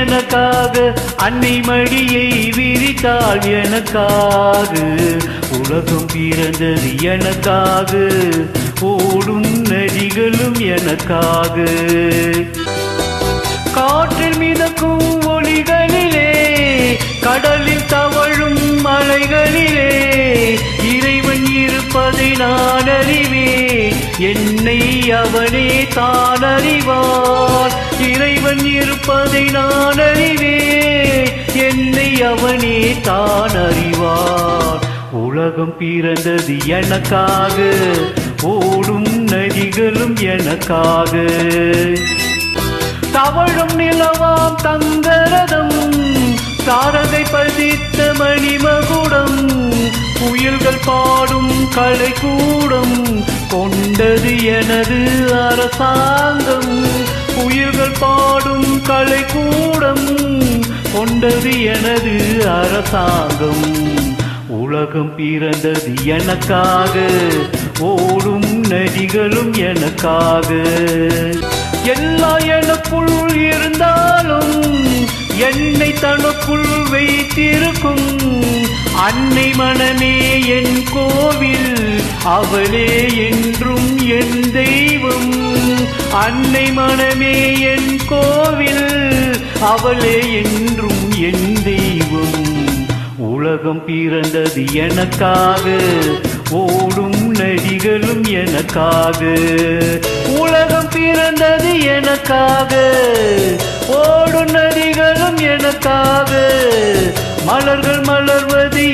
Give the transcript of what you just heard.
எனக்காக அன்னை மடியை விரித்தாள் எனக்காக. உலகம் பிறந்தது எனக்காக ஓடும் நதிகளும் எனக்காக. காற்றில் மிதக்கும் ஒளிகளிலே கடல் என்னை அவனே தான் அறிவான் இறைவன் இருப்பதை நான் அறிவேன் என்னை அவனே தான் அறிவான் உலகம் பிறந்தது எனக்காக ஓடும் நதிகளும் எனக்காக. தவழும் நிலவாம் தங்கரதம் தாரகை பதித்த மணிமகுடம் புயல்கள் பாடும் கலை கூடம் கொண்டது எனது அரசாங்கம். உயிர்கள் பாடும் கலை கூடம் கொண்டது எனது அரசாங்கம். உலகம் பிறந்தது எனக்காக ஓடும் நதிகளும் எனக்காக. எல்லா எனக்குள் இருந்தாலும் என்னை தனக்குள் வைத்திருக்கும் அன்னை மனமே என் கோவில். அவளே என்றும் என் தெய்வம். அன்னை மனமே என் கோவில். அவளே என்றும் என் தெய்வம். உலகம் பிறந்தது எனக்காக ஓடும் நதிகளும் எனக்காக. உலகம் பிறந்தது எனக்காக ஓடும் நதிகளும் எனக்காக. மலர்கள்